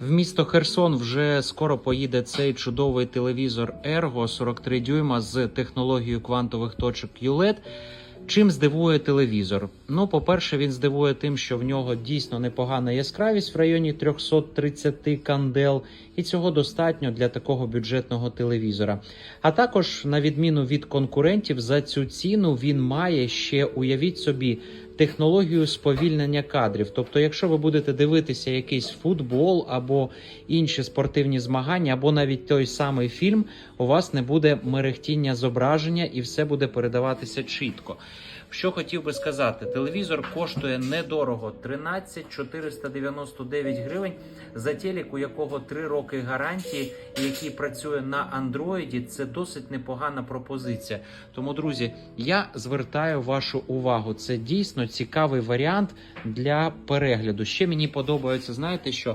В місто Херсон вже скоро поїде цей чудовий телевізор Ergo 43 дюйма з технологією квантових точок QLED. Чим здивує телевізор? Ну, по-перше, він здивує тим, що в нього дійсно непогана яскравість в районі 330 кандел, і цього достатньо для такого бюджетного телевізора. А також, на відміну від конкурентів, за цю ціну він має ще, уявіть собі, технологію сповільнення кадрів. Тобто, якщо ви будете дивитися якийсь футбол або інші спортивні змагання, або навіть той самий фільм, у вас не буде мерехтіння зображення і все буде передаватися чітко. Що хотів би сказати, телевізор коштує недорого 13 499 гривень за телек, у якого 3 роки гарантії, який працює на андроїді. Це досить непогана пропозиція. Тому, друзі, я звертаю вашу увагу. Це дійсно цікавий варіант для перегляду. Ще мені подобається, знаєте, що